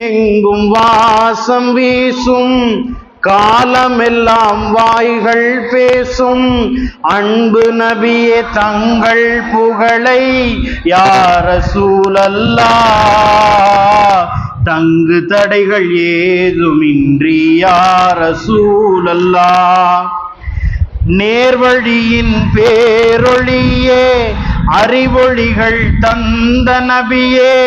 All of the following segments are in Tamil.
எங்கும் வாசம் வீசும் காலமெல்லாம் வாய்கள் பேசும். அன்பு நபியே தங்கள் புகழை யார சூழல்லா தங்கு தடைகள் ஏதுமின்றி யார சூழல்லா நேர்வழியின் பேரொழியே அறிவொளிகள் தந்த நபியே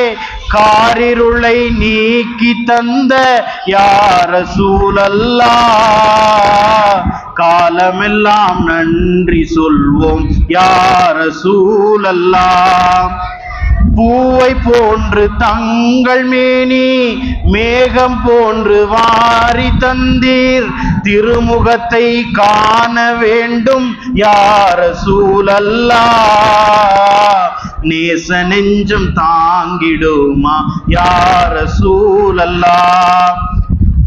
காரிருளை நீக்கி தந்த யார சூழல்லா? காலமெல்லாம் நன்றி சொல்வோம் யார சூழல்லா? பூவை போன்று தங்கள் மேனி மேகம் போன்று வாரி தந்தீர். திருமுகத்தை காண வேண்டும் யார சூழல்லா? நேச நெஞ்சம் தாங்கிடுமா? யார சூழல்லா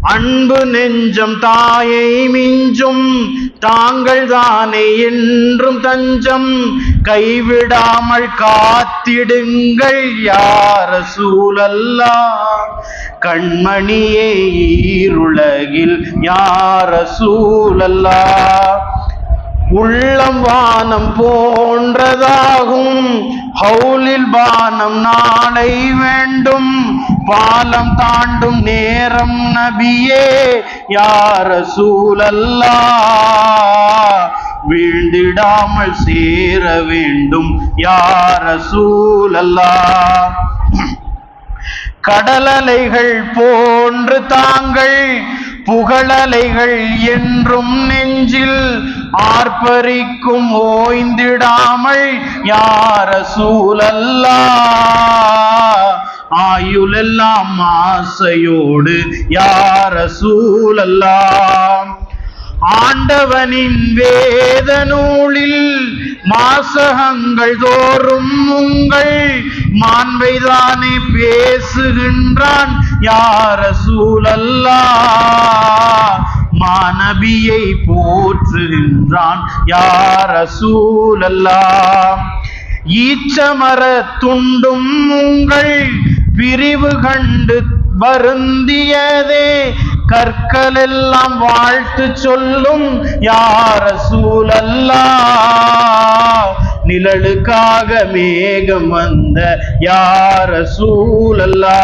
அன்பு நெஞ்சம் தாயை மிஞ்சும். தாங்கள் தானே என்றும் தஞ்சம். கைவிடாமல் காத்திடுங்கள். யார சூழல்லா கண்மணியே ஈருலகில் யார சூழல்லா உள்ளம் வானம் போன்றதாகும். ஹவுலில் பானம் நாளை வேண்டும். பாலம் தாண்டும் நேரம் நபியே யார சூழல்லா வீழ்ந்திடாமல் சேர வேண்டும் யார சூழல்லா கடலலைகள் போன்று தாங்கள் புகழலைகள் என்றும் நெஞ்சில் ஆர்ப்பரிக்கும் ஓய்ந்திடாமல் யார சூழல்லா? ஆயுளெல்லாம் ஆசையோடு யார சூழல்லாம் ஆண்டவனின் வேத நூலில் மாசகங்கள் தோறும் உங்கள் மாண்பைதானே பேசுகின்றான். யார சூழல்லா மாணவியை போற்றுகின்றான். யார சூழல்லா ஈச்சமர துண்டும் உங்கள் பிரிவு கண்டு வருந்தியதே. கற்களெல்லாம் வாழ்த்து சொல்லும் யார சூழல்லா நிழலுக்காக மேகம் வந்த யார சூழல்லா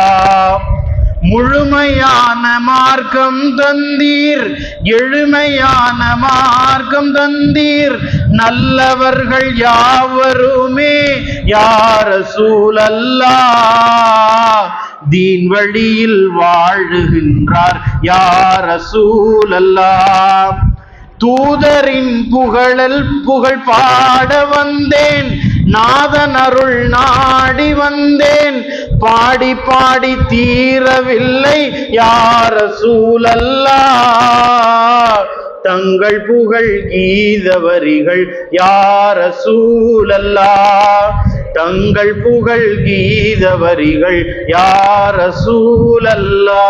முழுமையான மார்க்கம் தந்தீர். எழுமையான மார்க்கம் தந்தீர். நல்லவர்கள் யாவருமே யார சூழல்லா தீன் வழியில் வாழுகின்றார் யார சூழல்லா தூதரின் புகழல் புகழ் பாட வந்தேன். நாதனருள் நாடி வந்தேன். பாடி பாடி தீரவில்லை யார சூழல்லா தங்கள் புகழ் கீத வரிகள் யார சூழல்லா தங்கள் புகழ் கீத வரிகள் யார சூழல்லா